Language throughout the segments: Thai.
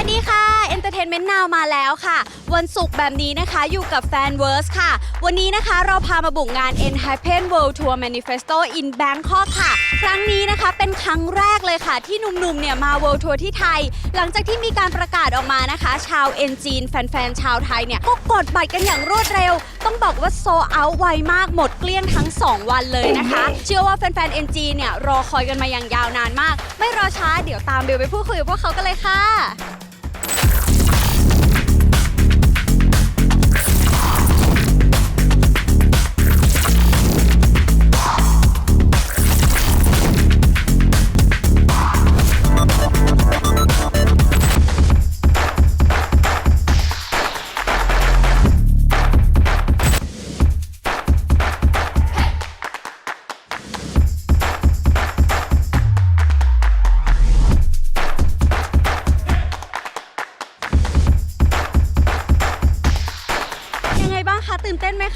วัสดีค่ะ Entertainment Now มาแล้วค่ะ วันศุกร์แบบนี้นะคะอยู่กับ Fan v e r s e ค่ะ วันนี้นะคะเราพามาบุกงาน En Happen World Tour Manifesto in Bangkok ค่ะ ครั้งนี้นะคะเป็นครั้งแรกเลยค่ะ ที่หนุ่มๆเนี่ยมา World Tour ที่ไทย หลังจากที่มีการประกาศออกมานะคะ ชาวเอ็นจีนแฟนๆ ชาวไทยเนี่ยก็กดบัตรกันอย่างรวดเร็ว ต้องบอกว่าโซเอาไวมากหมดเกลี้ยงทั้ง 2 วันเลยนะคะ เชื่อว่าแฟนๆ NG เนี่ยรอคอยกันมาอย่างยาวนานมาก ไม่รอช้าเดี๋ยวตามเบลไปพูดคุยกับพวกเขากันเลยค่ะ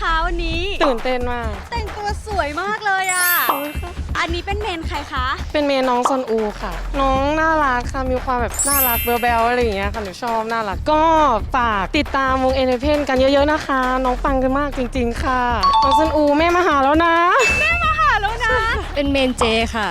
คะวันนี้ ตื่นเต้นมาก แต่งตัวสวยมากเลยอะ อันนี้เป็นเมนใครคะ เป็นเมย์น้องซอนอูค่ะ น้องน่ารักค่ะ มีความแบบน่ารักเบลเบลอะไรอย่างเงี้ยค่ะหนูชอบน่ารัก ก็ฝากติดตามวงเอเนเพนกันเยอะๆนะคะ น้องปังกันมากจริง ๆ ค่ะ น้องซอนอูแม่มาหาแล้วนะค่ะแล้วนะ เป็นเมนเจค่ะ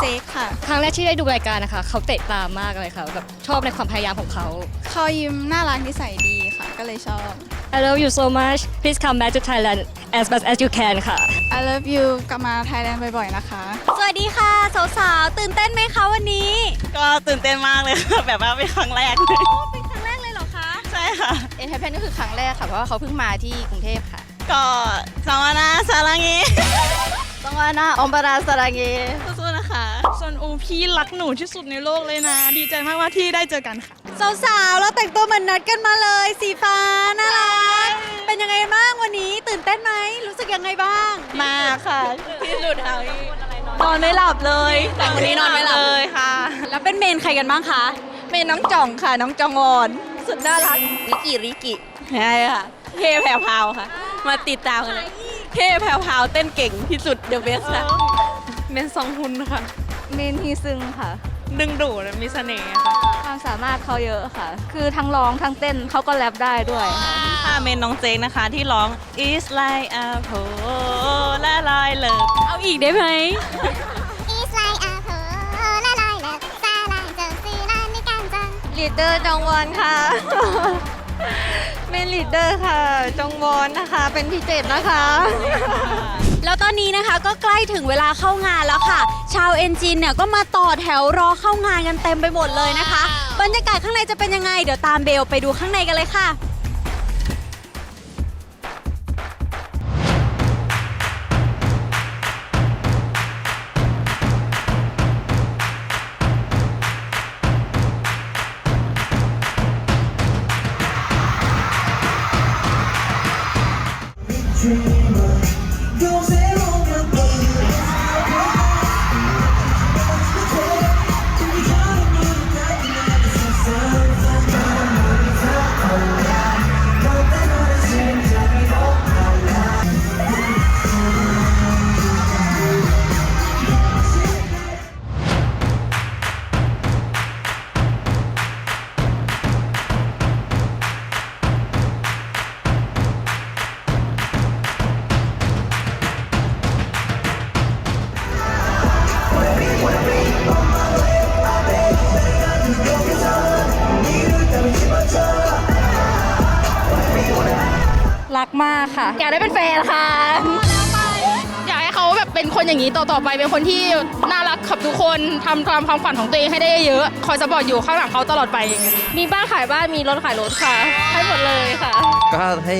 เจ๊ค่ะ ครั้งแรกที่ได้ดูรายการนะคะ เขาเตะตามมากเลยค่ะแบบชอบในความพยายามของเขา เขายิ้มน่ารักนิสัยดีค่ะ ก็เลยชอบ I love you so much please come back to Thailand as much as you can ค่ะ I love you กลับมาไทยแลนด์บ่อยๆนะคะ สวัสดีค่ะสาวๆ ตื่นเต้นไหมคะวันนี้ ก็ตื่นเต้นมากเลยค่ะแบบว่าเป็นครั้งแรกเลยโอ้เป็นครั้งแรกเลยเหรอคะ ใช่ค่ะ เอ็นเทอร์เพนก็คือครั้งแรกค่ะ เพราะว่าเขาเพิ่งมาที่กรุงเทพค่ะ ก็สวัสดีสารังเงต้องว่าหน้าอมบาราสราเก สู้ๆนะคะซอนอูพี่รักหนูที่สุดในโลกเลยนะ ดีใจมากว่าที่ได้เจอกันค่ะ สาวๆ เราแต่งตัวเหมือนนัดกันมาเลย สีฟ้าน่ารัก เป็นยังไงบ้างวันนี้ตื่นเต้นไหม รู้สึกยังไงบ้าง มาค่ะที่สุดค่ะนอนไม่หลับเลยแต่วันนี้นอนไม่หลับเลยค่ะ แล้วเป็นเมนใครกันบ้างคะเป็นน้องจ่องค่ะ น้องจองวอน สุดน่ารักริกิริกิใช่ค่ะเท่แผ่วพราวค่ะ มาติดตามกันเลยเท่แผ่วพราวเต้นเก่งที่สุดเดอะเบสค่ะเมนซองฮุนค่ะเมนฮีซึงค่ะ ดึงดูดมีเสน่ห์ค่ะความสามารถเขาเยอะค่ะ คือทั้งร้องทั้งเต้นเขาก็แรปได้ด้วยค่ะเมนน้องเจงนะคะที่ร้อง is like a pole และลอยเลยเอาอีกได้ไหม It's like a hole ละลายเลิกสลายเจอซื้อร้านในการจัง ลีดเดอร์จองวอนค่ะ เมนลีดเดอร์ค่ะ จองวอนนะคะ เป็นพี่เจ็ดนะคะ แล้วตอนนี้นะคะก็ใกล้ถึงเวลาเข้างานแล้วค่ะ ชาวเอนจินเนี่ยก็มาต่อแถวรอเข้างานกันเต็มไปหมดเลยนะคะ บรรยากาศข้างในจะเป็นยังไง เดี๋ยวตามเบลไปดูข้างในกันเลยค่ะ รักมากค่ะ อยากได้เป็นแฟนค่ะ อยากให้เขาแบบเป็นคนอย่างนี้ต่อๆไปเป็นคนที่น่ารักกับทุกคนทำตามความฝันของตัวเองให้ได้เยอะคอยสปอร์ตอยู่ข้างหลังเขาตลอดไปอย่างเงี้ยมีบ้านขายบ้านมีรถขายรถค่ะให้หมดเลยค่ะ ก็ให้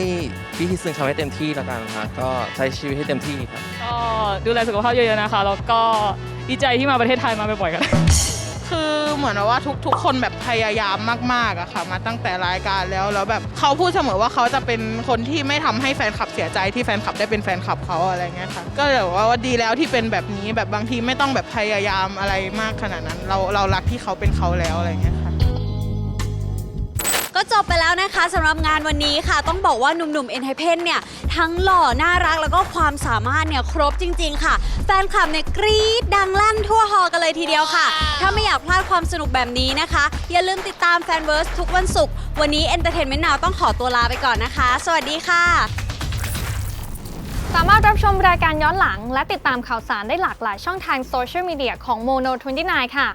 พี่ที่ซึ่งเขาให้เต็มที่แล้วกันค่ะก็ใช้ชีวิตให้เต็มที่ครับก็ดูแลสุขภาพเยอะๆนะคะ แล้วก็ดีใจที่มาประเทศไทยมาบ่อยๆกัน คือเหมือนว่าทุกๆ คนแบบพยายามมากๆอะค่ะ มาตั้งแต่รายการแล้วแล้วแบบเขาพูดเสมอว่าเขาจะเป็นคนที่ไม่ทำให้แฟนคลับเสียใจที่แฟนคลับได้เป็นแฟนคลับเขาอะไรเงี้ยค่ะ ก็เลยบว่าว่าดีแล้วที่เป็นแบบนี้แบบบางทีไม่ต้องแบบพยายามอะไรมากขนาดนั้น เราเรารักที่เขาเป็นเขาแล้วอะไรเงี้ยค่ะ จบไปแล้วนะคะสำหรับงานวันนี้ค่ะ ต้องบอกว่าหนุ่มๆเอ็นไฮเพนเนี่ย ทั้งหล่อน่ารักแล้วก็ความสามารถเนี่ย ครบจริง ๆ ค่ะ แฟนคลับเนี่ยกรี๊ดดังลั่นทั่วฮอลล์กันเลยทีเดียวค่ะ ถ้าไม่อยากพลาดความสนุกแบบนี้นะคะ อย่าลืมติดตามแฟนเวิร์สทุกวันศุกร์วันนี้ Entertainment Now ต้องขอตัวลาไปก่อนนะคะ สวัสดีค่ะ สามารถรับชมรายการย้อนหลัง และติดตามข่าวสารได้หลากหลายช่องทางโซเชียลมีเดียของ Mono 29 ค่ะ